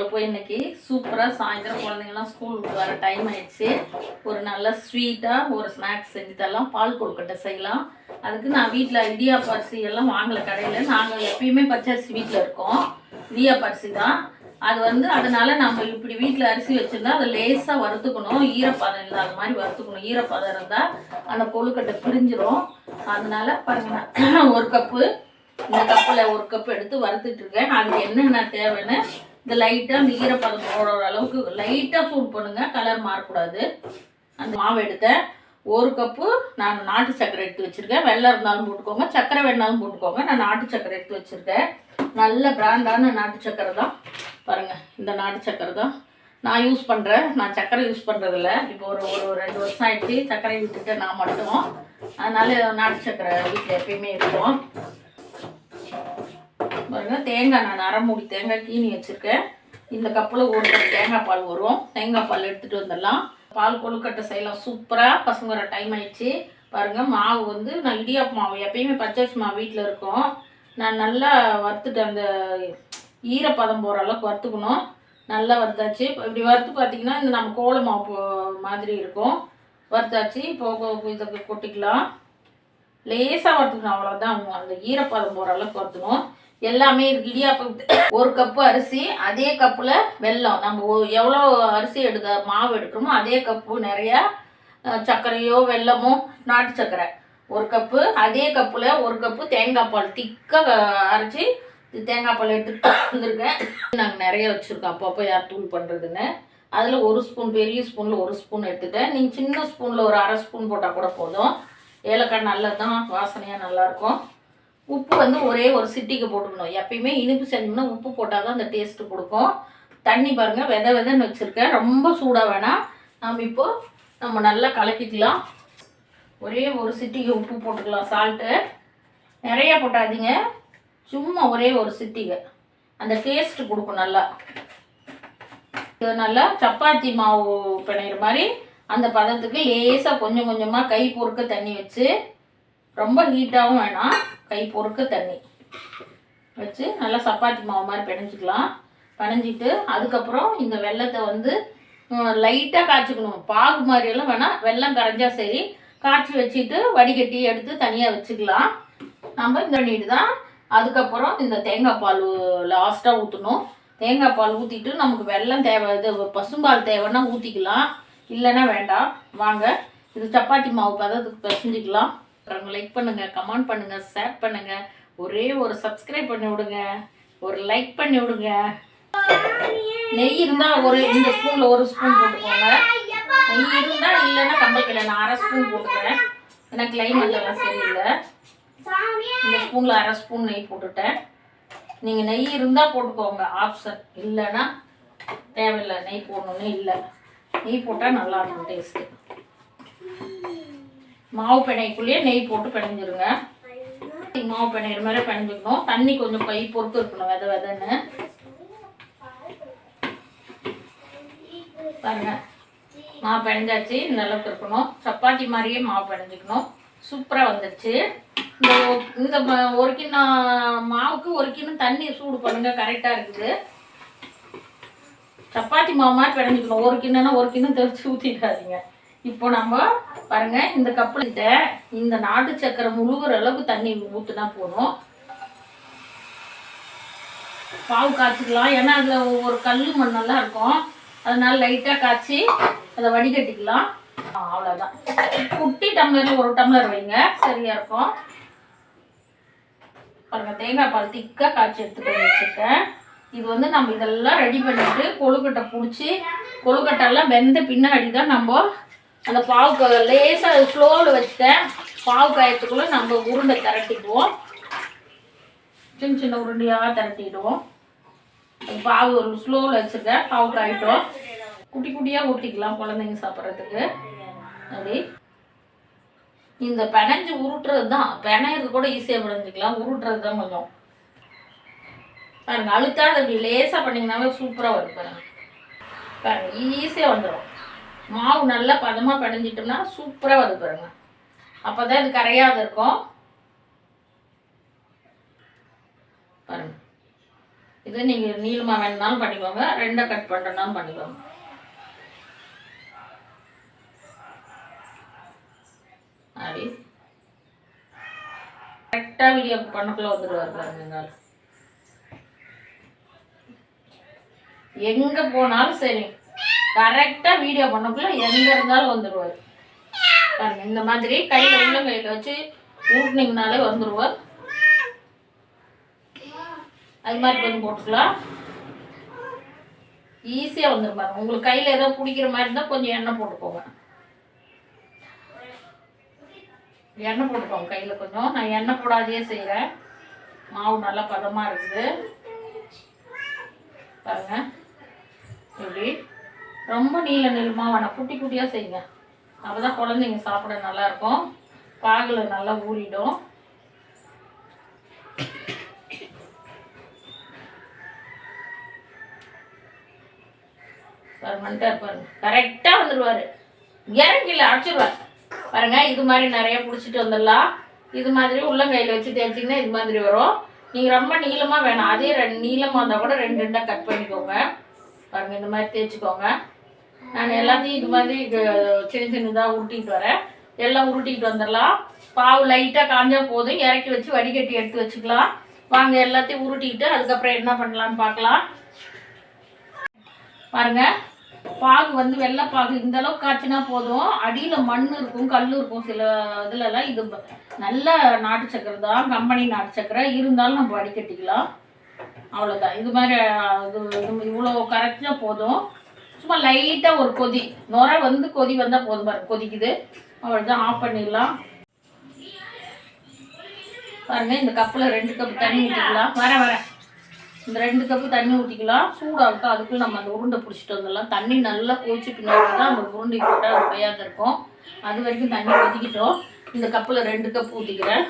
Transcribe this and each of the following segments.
போய் இன்னைக்கு சூப்பராக சாயந்தரம் குழந்தைங்கலாம் ஸ்கூல் விட்டு வர டைம் ஆயிடுச்சு. ஒரு நல்ல ஸ்வீட்டாக ஒரு ஸ்நாக்ஸ் செஞ்சு தரலாம். பால் கொழுக்கட்டை செய்யலாம். அதுக்கு நான் வீட்டில் இடியா பரிசி எல்லாம் வாங்கலை கடையில். நாங்கள் எப்பயுமே பச்சரிசி வீட்டில் இருக்கோம். இடியா பரிசி தான். அது வந்து அதனால நம்ம இப்படி வீட்டில் அரிசி வச்சுருந்தா அதை லேசாக வறுத்துக்கணும். ஈரப்பதம் இல்லாத மாதிரி வறுத்துக்கணும். ஈரப்பதம் இருந்தால் அந்த கொழுக்கட்டை பிரிஞ்சிரும். அதனால பாருங்க ஒரு கப்பு இந்த கப்பில் ஒரு கப் எடுத்து வறுத்துட்ருக்கேன் அதுக்கு என்னென்ன தேவைன்னு இந்த லைட்டாக அந்த ஈரப்பதம் போடுற அளவுக்கு லைட்டாக சூட் பண்ணுங்கள் கலர் மாறக்கூடாது. அந்த மாவு எடுத்தேன் ஒரு கப்பு நான் நாட்டு சர்க்கரை எடுத்து வச்சுருக்கேன். வெள்ளம் இருந்தாலும் போட்டுக்கோங்க. சர்க்கரை வேணாலும் போட்டுக்கோங்க. நான் நாட்டு சர்க்கரை எடுத்து வச்சுருக்கேன். நல்ல பிராண்டான நாட்டு சர்க்கரை தான். பாருங்கள் இந்த நாட்டு சர்க்கரை தான். நான் யூஸ் பண்ணுறேன் நான் சர்க்கரை யூஸ் பண்ணுறதில்ல இப்போ ஒரு ஒரு ரெண்டு வருஷம் ஆயிடுச்சு. சர்க்கரை விட்டுட்டு நான் மட்டும். அதனால நாட்டு சர்க்கரை வீட்டில் எப்பயுமே இருக்கும். பாருங்கள் தேங்காய் நான் அரை மூடி தேங்காய் கீனி வச்சுருக்கேன். இந்த கப்பில் ஒரு கப் தேங்காய் பால் வரும். தேங்காய் பால் எடுத்துகிட்டு வந்துடலாம். பால் கொழுக்கட்டை செய்யலாம். சூப்பராக பசங்க டைம் ஆயிடுச்சு. பாருங்கள் மாவு வந்து நான் இடியாப்பு மாவு எப்பயுமே பச்சரிசி மாவு வீட்டில் இருக்கும். நான் நல்லா வறுத்துட்டு அந்த ஈரப்பதம் போகிற அளவுக்கு வறுத்துக்கணும். நல்லா வறுத்தாச்சு. இப்போ இப்படி வறுத்து பார்த்தீங்கன்னா இந்த நம்ம கோல மாவு போ- மாதிரி இருக்கும். வறுத்தாச்சு. இப்போ இதை கொட்டிக்கலாம். லேசாக வறுத்துக்கணும். அவ்வளோதான் அந்த ஈரப்பதம் போகிற அளவுக்கு வறுத்துக்கணும். எல்லாமே இருக்கு இடியாப்பம் ஒரு கப்பு அரிசி அதே கப்பில் வெல்லம். நம்ம எவ்வளோ அரிசி எடுக்க மாவு எடுக்கிறோமோ அதே கப்பு நிறையா சர்க்கரையோ வெல்லமோ நாட்டு சர்க்கரை. ஒரு கப்பு அதே கப்பில் ஒரு கப்பு தேங்காய் பால். திக்காக அரைச்சி தேங்காய் பால் எடுத்துகிட்டு வந்திருக்கேன். நாங்கள் நிறைய வச்சுருக்கோம். அப்பப்போ யார் தூள் பண்ணுறதுன்னு அதில் ஒரு ஸ்பூன் பெரிய ஸ்பூனில் ஒரு ஸ்பூன் எடுத்துட்டேன். நீங்கள் சின்ன ஸ்பூனில் ஒரு அரை ஸ்பூன் போட்டால் கூட போதும். ஏலக்காய் நல்லது தான் வாசனையாக நல்லாயிருக்கும் உப்பு வந்து ஒரே ஒரு சிட்டிக்கு போட்டுக்கணும். எப்பயுமே இனிப்பு செஞ்சோம்னா உப்பு போட்டால் தான் அந்த டேஸ்ட்டு கொடுக்கும். தண்ணி பாருங்கள் வித விதன்னு வச்சுருக்கேன். ரொம்ப சூடாக வேணாம் நம்ம இப்போ நம்ம நல்லா கலக்கிக்கலாம். ஒரே ஒரு சிட்டிக்கு உப்பு போட்டுக்கலாம் சால்ட்டு நிறைய போட்டாதீங்க. சும்மா ஒரே ஒரு சிட்டிக்கு. அந்த டேஸ்ட்டு கொடுக்கும் நல்லா. இது நல்லா சப்பாத்தி மாவு பிணையிற மாதிரி அந்த பதத்துக்கு லேசாக கொஞ்சம் கொஞ்சமாக கை பொறுக்க தண்ணி வச்சு ரொம்ப ஹீட்டாகவும் வேணாம். கை பொறுக்க தண்ணி. வச்சு நல்லா சப்பாத்தி மாவு மாதிரி பிணைஞ்சிக்கலாம். பிணைஞ்சிட்டு அதுக்கப்புறம் இந்த வெள்ளத்தை வந்து லைட்டாக காய்ச்சிக்கணும். பாகு மாதிரியெல்லாம் வேணாம். வெள்ளம் கரைஞ்சா சரி. காய்ச்சி வச்சுட்டு வடிகட்டி எடுத்து தனியாக வச்சுக்கலாம். நம்ம இந்த பண்ணிட்டு தான். அதுக்கப்புறம் இந்த தேங்காய் பால் லாஸ்ட்டாக ஊற்றணும் தேங்காய் பால் ஊற்றிட்டு நமக்கு வெள்ளம் தேவை இது பசும்பால் தேவைன்னா ஊற்றிக்கலாம் இல்லைன்னா வேண்டாம். வாங்க. இது சப்பாத்தி மாவு பதத்துக்கு பிசைஞ்சிக்கலாம். லைக் பண்ணுங்கள் கமெண்ட் பண்ணுங்கள் ஷேர் பண்ணுங்கள் ஒரே ஒரு சப்ஸ்கிரைப் பண்ணி விடுங்க. ஒரு லைக் பண்ணி விடுங்க. நெய் இருந்தால் ஒரு இந்த ஸ்பூனில் ஒரு ஸ்பூன் போட்டுக்கோங்க. நெய் இருந்தால் இல்லைன்னா கம்பல்கலை நான் அரை ஸ்பூன் போட்டுக்கிறேன். ஏன்னா கிளைமேட் எல்லாம் சரியில்லை. இந்த ஸ்பூனில் அரை ஸ்பூன் நெய் போட்டுட்டேன். நீங்கள் நெய் இருந்தால் போட்டுக்கோங்க ஆப்ஷன் இல்லைன்னா தேவையில்லை நெய் போடணுன்னு இல்லை. நெய் போட்டால் நல்லா இருக்கும் டேஸ்ட்டு மாவு பிணைக்குள்ளேயே நெய் போட்டு பிணைஞ்சிருங்க. மாவு பிணையிற மாதிரி பிணைஞ்சிக்கணும். தண்ணி கொஞ்சம் கை பொறுத்து இருக்கணும் வித விதன்னு. பாருங்க. மாவு பிணைஞ்சாச்சு இந்த அளவுக்கு இருக்கணும். சப்பாத்தி மாதிரியே மாவு பிணைஞ்சிக்கணும். சூப்பராக வந்துடுச்சு இந்த இந்த ஒரு கிண்ணம் மாவுக்கு ஒரு கிண்ணம் தண்ணி சூடு பண்ணுங்க கரெக்டாக இருக்குது. சப்பாத்தி மாவு மாதிரி பிணைஞ்சிக்கணும். ஒரு கிண்ணம்னா ஒரு கிண்ணம் தெளிச்சு ஊற்றிடாதீங்க இப்போ நம்ம பாருங்க இந்த கப்பில் இந்த நாட்டு சக்கரை முழுகிற அளவுக்கு தண்ணி ஊற்றுனா போதும். பாவு காய்ச்சிக்கலாம். ஏன்னா அதில் ஒரு கல் மண்ணெல்லாம் இருக்கும். அதனால லைட்டாக காய்ச்சி அதை வடிகட்டிக்கலாம். அவ்வளோதான் குட்டி டம்ளரில் ஒரு டம்ளர் வைங்க. சரியாக இருக்கும். பாருங்க தேங்காய் பால் திக்காக காய்ச்சி எடுத்துட்டு வச்சுருக்கேன். இது வந்து நம்ம இதெல்லாம் ரெடி பண்ணிவிட்டு கொழுக்கட்டை பிடிச்சி கொழுக்கட்டெல்லாம் வெந்த பின்னாடி தான் நம்ம அந்த பாவு லேசாக ஸ்லோவில் வச்சுட்டேன். பாவு காயத்துக்குள்ளே நம்ம உருண்டை திரட்டிக்குவோம் சின்ன சின்ன உருண்டையாக திரட்டிடுவோம். அது பாவு ஒரு ஸ்லோவில் வச்சுருக்கேன். பாவு காயிட்டோம். குட்டி குட்டியாக ஊட்டிக்கலாம் குழந்தைங்க சாப்பிட்றதுக்கு. அப்படி. இந்த பெனஞ்சு உருட்டுறது தான். பெனையிறது கூட ஈஸியாக பிணைஞ்சிக்கலாம் உருட்டுறது தான் கொஞ்சம். பாருங்க அழுத்தா அப்படி லேசாக பண்ணிங்கனாவே சூப்பராக வரும் பாருங்க. பாருங்க ஈஸியாக வந்துடும் மாவு நல்லா பதமாக பிணைஞ்சிட்டோம்னா சூப்பராக வருது பாருங்க. அப்போ தான் இது கரையாத இருக்கும். பாருங்க. இது நீங்கள் நீளமாக வேணுனாலும் பண்ணிக்கோங்க. ரெண்டை கட் பண்ணுறனாலும் பண்ணிக்கோங்க. அப்படி கரெக்டாக வீடியோ பண்ணக்குள்ள வந்துடுவார் பாருங்க எங்கே போனாலும் சரி. கரெக்டாக வீடியோ பண்ணக்குள்ள எங்கே இருந்தாலும் வந்துடுவார் பாருங்க இந்த மாதிரி கையில் உள்ள கையில் வச்சு ஊட்டினீங்கனாலே வந்துடுவார் அது மாதிரி கொஞ்சம் போட்டுக்கலாம். ஈஸியாக வந்துடும் பாருங்க. உங்களுக்கு கையில் ஏதோ பிடிக்கிற மாதிரி இருந்தால் கொஞ்சம் எண்ணெய் போட்டுக்கோங்க. எண்ணெய் போட்டுக்கோங்க கையில் கொஞ்சம். நான் எண்ணெய் போடாதையே செய்கிறேன் மாவு நல்லா பதமாக இருக்குது. பாருங்க. இப்படி. ரொம்ப நீள நீளமாக வேணாம் குட்டி குட்டியாக செய்யுங்க அப்போ தான் குழந்தைங்க சாப்பிட நல்லாயிருக்கும் பாகில் நல்லா ஊறிடும். வந்துட்டார் கரெக்டாக வந்துடுவார் இறங்கில அடிச்சிருவார். பாருங்க இது மாதிரி நிறைய பிடிச்சிட்டு வந்துடலாம். இது மாதிரி உள்ளங்கையில் வச்சு தேய்ச்சிங்கன்னா இது மாதிரி வரும். நீங்கள் ரொம்ப நீளமாக வேணாம். அதே ரெண்டு நீளமாக இருந்தால் கூட ரெண்டு ரெண்டாக கட் பண்ணிக்கோங்க. பாருங்கள் இந்த மாதிரி தேய்ச்சிக்கோங்க. நான் எல்லாத்தையும் இது மாதிரி சின்ன சின்னதாக உருட்டிட்டு வரேன். எல்லாம் உருட்டிட்டு வந்துடலாம். பாவு லைட்டாக காஞ்சா போதும். இறக்கி வச்சு வடிகட்டி எடுத்து வச்சுக்கலாம். வாங்க எல்லாத்தையும் உருட்டிட்டு அதுக்கப்புறம் என்ன பண்ணலான்னு பார்க்கலாம். பாருங்க பாகு வந்து வெள்ளைப்பாகு இந்த அளவுக்கு காய்ச்சினா போதும். அடியில் மண் இருக்கும் கல் இருக்கும் சில இதுலலாம். இது நல்ல நாட்டு சக்கரை தான். கம்பெனி நாட்டு சக்கரை. இருந்தாலும் நம்ம வடிகட்டிக்கலாம். அவ்வளோதான் இது மாதிரி இது இது இவ்வளோ கரைச்சா போதும். சும்மா லைட்டாக ஒரு கொதி. நுரை வந்து கொதி வந்தால் போதும் பாருங்க கொதிக்குது. அவ்வளோதான் ஆஃப் பண்ணிடலாம். பாருங்க இந்த கப்பில் ரெண்டு கப் தண்ணி ஊற்றிக்கலாம் வர வரேன் இந்த ரெண்டு கப்பு தண்ணி ஊற்றிக்கலாம் சூடாக இருக்கும் அதுக்குள்ள நம்ம அந்த உருண்டை பிடிச்சிட்டு வந்துடலாம். தண்ணி நல்லா கொதிச்சு பின்னாடி தான் அந்த உருண்டை போட்டால் அது பையாது இருக்கும். அது வரைக்கும் தண்ணி ஊற்றிக்கிட்டோம் இந்த கப்பில் ரெண்டு கப் ஊற்றிக்கிறேன்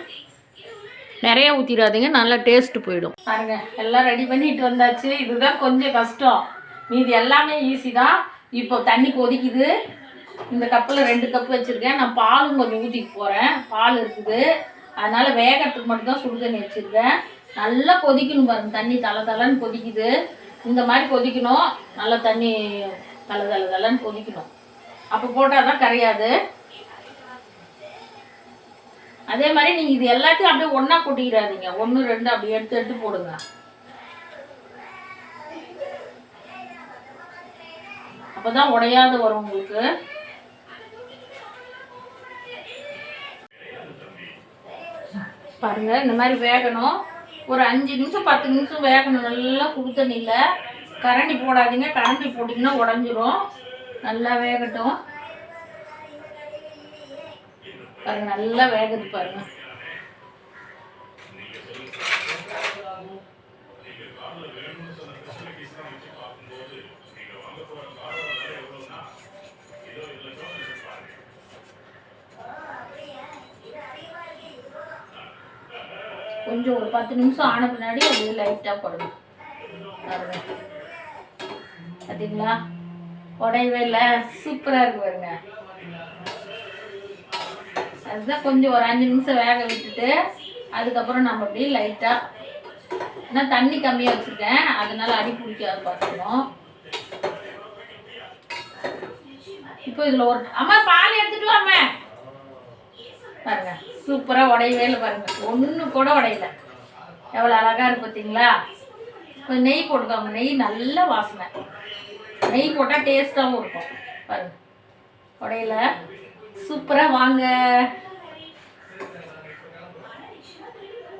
நிறைய ஊற்றிடாதீங்க நல்லா டேஸ்ட்டு போயிடும். பாருங்கள் எல்லாம் ரெடி பண்ணிட்டு வந்தாச்சு. இதுதான் கொஞ்சம் கஷ்டம். மீதி எல்லாமே ஈஸி தான். இப்போ தண்ணி கொதிக்குது. இந்த கப்பில் ரெண்டு கப்பு வச்சுருக்கேன். நான் பாலும் கொஞ்சம் ஊற்றிக்க போகிறேன் பால் இருக்குது. அதனால் வேகத்துக்கு மட்டும்தான் சுடு தண்ணி வச்சுருக்கேன். நல்லா கொதிக்கணும் பாருங்க. தண்ணி தலை தலைன்னு கொதிக்குது. இந்த மாதிரி கொதிக்கணும். நல்லா தண்ணி தலை தலை தலைன்னு கொதிக்கணும். அப்போ போட்டால் தான் கரையாது. அதே மாதிரி நீங்கள் இது எல்லாத்தையும் அப்படியே ஒன்றா கொட்டிக்கிறாதீங்க ஒன்று ரெண்டு அப்படி எடுத்து எடுத்து போடுங்க. அப்போ தான் உடையாத வரும் உங்களுக்கு. பாருங்க இந்த மாதிரி வேகணும். ஒரு அஞ்சு நிமிஷம் பத்து நிமிஷம் வேகணும். நல்லா குடு கரண்டி போடாதீங்க. கரண்டி போட்டிங்கன்னா உடஞ்சிரும். நல்லா வேகட்டும். பாருங்க நல்லா வேகுது பாருங்க. கொஞ்சம் ஒரு பத்து நிமிஷம் ஆன பின்னாடி அது லைட்டாக குடணும் பார்த்தீங்களா உடையவே இல்லை சூப்பராக இருக்கு பாருங்க. அதுதான் கொஞ்சம் ஒரு அஞ்சு நிமிஷம் வேக விட்டுட்டு அதுக்கப்புறம் நம்ம அப்படியே லைட்டாக நான் தண்ணி கம்மியாக வச்சுருக்கேன். அதனால அடி பிடிக்காது பார்த்துக்கணும். இப்போ இதில் ஒரு அம்மா பால் எடுத்துட்டு வாம்மா. பாருங்க. சூப்பராக உடையவே இல்லை பாருங்க. ஒன்று கூட உடையல. எவ்வளோ அழகாக இருக்கு பார்த்தீங்களா கொஞ்சம் நெய் போட்டுக்கோங்க. நெய் நல்ல வாசனை. நெய் போட்டால் டேஸ்ட்டாகவும் இருக்கும். பாருங்க. உடையல. சூப்பராக வாங்க.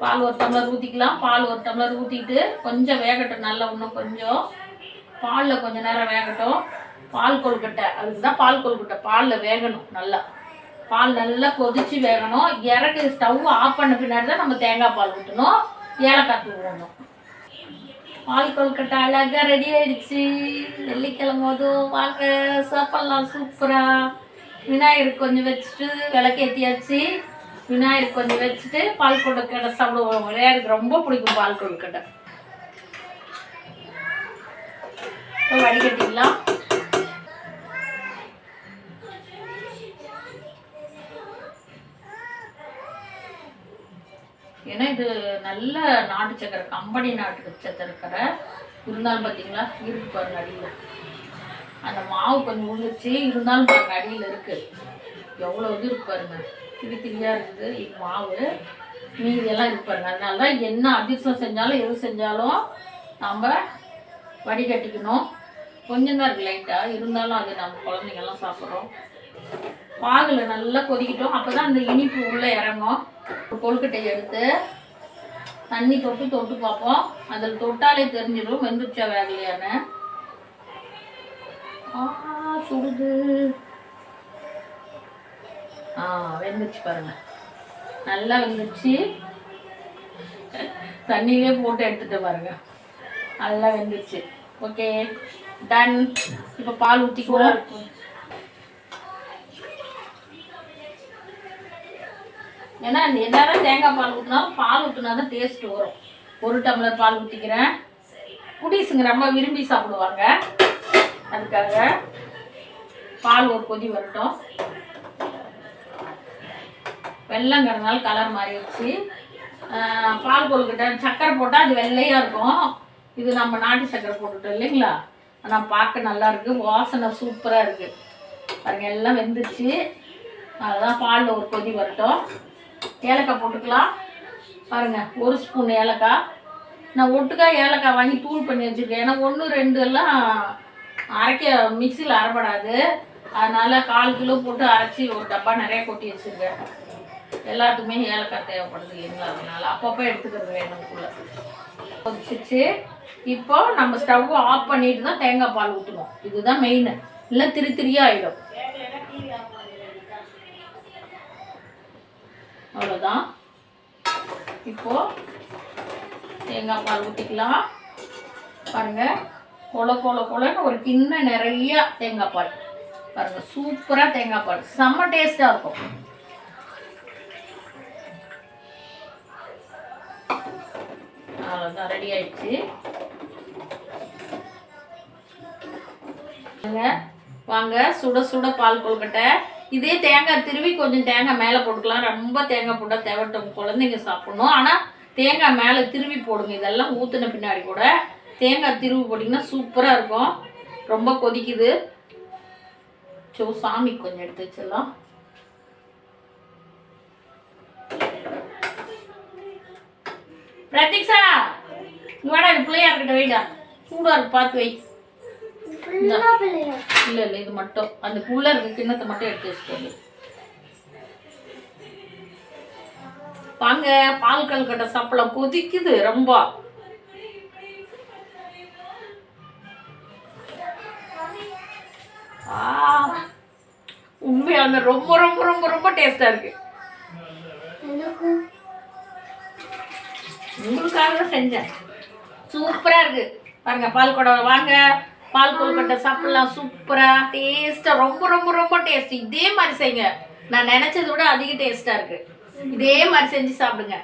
பால் ஒரு டம்ளர் ஊற்றிக்கலாம் பால் ஒரு டம்ளர் ஊற்றிட்டு கொஞ்சம் வேகட்டும். நல்லா இன்னும் கொஞ்சம். பாலில் கொஞ்சம் நேரம் வேகட்டும். பால் கொழுக்கட்டை. அதுக்கு தான் பால் கொழுக்கட்டை. பாலில் வேகணும் நல்லா. பால் நல்லா கொதிச்சு வேகணும். இறக்கு ஸ்டவ் ஆஃப் பண்ண பின்னாடி தான் நம்ம தேங்காய் பால் ஊற்றணும் ஏலக்காய் தூள் ஊற்றணும் பால் கொழுக்கட்டை அழகாக ரெடி ஆயிடுச்சு. வெள்ளிக்கிழமை அதுவும் வாங்க சாப்பிட்லாம் சூப்பராக விநாயகர் கொஞ்சம் வச்சுட்டு விளக்கேற்றியாச்சு விநாயகர் கொஞ்சம் வச்சுட்டு பால் கொழுக்கட்டை சாப்பிடுவோம். விநாயகருக்கு ரொம்ப பிடிக்கும் பால் கொழுக்கட்டை வடிகட்டிக்கலாம் ஏன்னா இது நல்ல நாட்டு சக்கரை கம்பெனி நாட்டு சக்கரை இருந்தாலும் பார்த்தீங்களா இருக்கு பாருங்க அடியில். அந்த மாவு கொஞ்சம் உழுந்துச்சு இருந்தாலும் பாருங்க அடியில் இருக்குது எவ்வளோ இது இருக்கு பாருங்க. திரி திரியாக இருக்குது இது மாவு. மீதி எல்லாம் இருக்கு பாருங்க. அதனால தான் என்ன அதிர்ஷ்டம் செஞ்சாலும் எது செஞ்சாலும் நம்ம வடிகட்டிக்கணும். கொஞ்சம் தான் இருக்குது லைட்டாக இருந்தாலும் அது நம்ம குழந்தைங்கெல்லாம் சாப்பிட்றோம். பாகில் நல்லா கொதிக்கிட்டோம். அப்போ தான் அந்த இனிப்பு உள்ளே இறங்கும். ஒரு கொழுக்கட்டையை எடுத்து தண்ணி தொட்டு தொட்டு பார்ப்போம். அதில் தொட்டாலே தெரிஞ்சிடும். வெந்துச்சா வேகலையான்னு. ஆ சுடுது. ஆ வெந்துச்சு பாருங்க. நல்லா வெந்துச்சு தண்ணியிலே போட்டு எடுத்துட்டு பாருங்க. நல்லா வெந்துச்சு ஓகே. டன் இப்போ பால் ஊற்றிக்குவோம் ஏன்னா அந்த எல்லாரும் தேங்காய் பால் ஊற்றினாலும் பால் ஊற்றினா தான் டேஸ்ட் வரும். ஒரு டம்ளர் பால் ஊற்றிக்கிறேன் குட்டீஸுங்க ரொம்ப விரும்பி சாப்பிடுவாங்க. அதுக்காக பால் ஒரு கொதி வரட்டும். வெள்ளங்கிறதுனால கலர் மாறிடுச்சு. ஆஹ் பால் கொழுக்கட்டை சக்கரை போட்டால் அது வெள்ளையாக இருக்கும். இது நம்ம நாட்டு சக்கரை போட்டுட்டோம் இல்லைங்களா? ஆனால் பார்க்க நல்லா இருக்குது வாசனை சூப்பராக இருக்குது பாருங்கள் எல்லாம் வெந்துருச்சு. அதுதான் பாலில் ஒரு கொதி வரட்டும். ஏலக்காய் போட்டுக்கலாம். பாருங்கள் ஒரு ஸ்பூன் ஏலக்காய். நான் ஒட்டுக்கா ஏலக்காய் வாங்கி தூள் பண்ணி வச்சுருக்கேன். ஏன்னா ஒன்று ரெண்டு எல்லாம் அரைக்க மிக்சியில் அரைப்படாது. அதனால் கால் கிலோ போட்டு அரைச்சி ஒரு டப்பா நிறைய கொட்டி வச்சுருக்கேன். எல்லாத்துக்குமே ஏலக்காய் தேவைப்படுது இல்லைங்களா? அதனால் அப்பப்போ எடுத்துக்கிறது வேணும்குள்ள கொதிச்சிச்சு. இப்போ நம்ம ஸ்டவ் ஆஃப் பண்ணிட்டு தான் தேங்காய் பால் ஊற்றுவோம் இதுதான் மெயின் இல்லை திரி திரியாக ஆகிடும் அவ்வளோதான் இப்போ தேங்காய் பால் ஊற்றிக்கலாம் பாருங்கள் கொல கொல கொலன்னு ஒரு கிண்ண நிறைய தேங்காய் பால். பாருங்க சூப்பராக தேங்காய் பால். செம்ம டேஸ்ட்டாக இருக்கும். அவ்வளோதான் ரெடி ஆயிடுச்சு. வாங்க வாங்க சுட சுட பால் கொழுக்கட்டை. இதே தேங்காய் திருவி கொஞ்சம் தேங்காய் மேலே போட்டுக்கலாம். ரொம்ப தேங்காய் போட்டால் தேவட்டம் குழந்தைங்க சாப்பிடணும். ஆனால் தேங்காய் மேலே திருவி போடுங்க. இதெல்லாம் ஊற்றின பின்னாடி கூட தேங்காய் திருவி போட்டிங்கன்னா சூப்பராக இருக்கும். ரொம்ப கொதிக்குது. சோ சாமி கொஞ்சம் எடுத்து வச்சிடலாம். பிரதீக்ஷா இங்கே வாடா இது வைடா. சூடாக இருக்கு பார்த்து வை. இல்ல இல்ல இது மட்டும். அந்த இருக்க கிண்ணத்தை மட்டும் எடுத்து வச்சுக்கோங்க. வாங்க பால் கல்கட்டை சாப்பிடலாம். கொதிக்குது ரொம்ப. ஆ உண்மையான ரொம்ப ரொம்ப ரொம்ப ரொம்ப டேஸ்டா இருக்கு. உங்களுக்காக தான் செஞ்சேன். சூப்பரா இருக்கு. பாருங்க பால் கொடை வாங்க. பால் கொழுக்கட்டை சாப்பிடலாம் சூப்பரா டேஸ்டா ரொம்ப ரொம்ப ரொம்ப டேஸ்ட் இதே மாதிரி செய்யுங்க. நான் நினைச்சதை விட அதிக டேஸ்டா இருக்கு. இதே மாதிரி செஞ்சு சாப்பிடுங்க.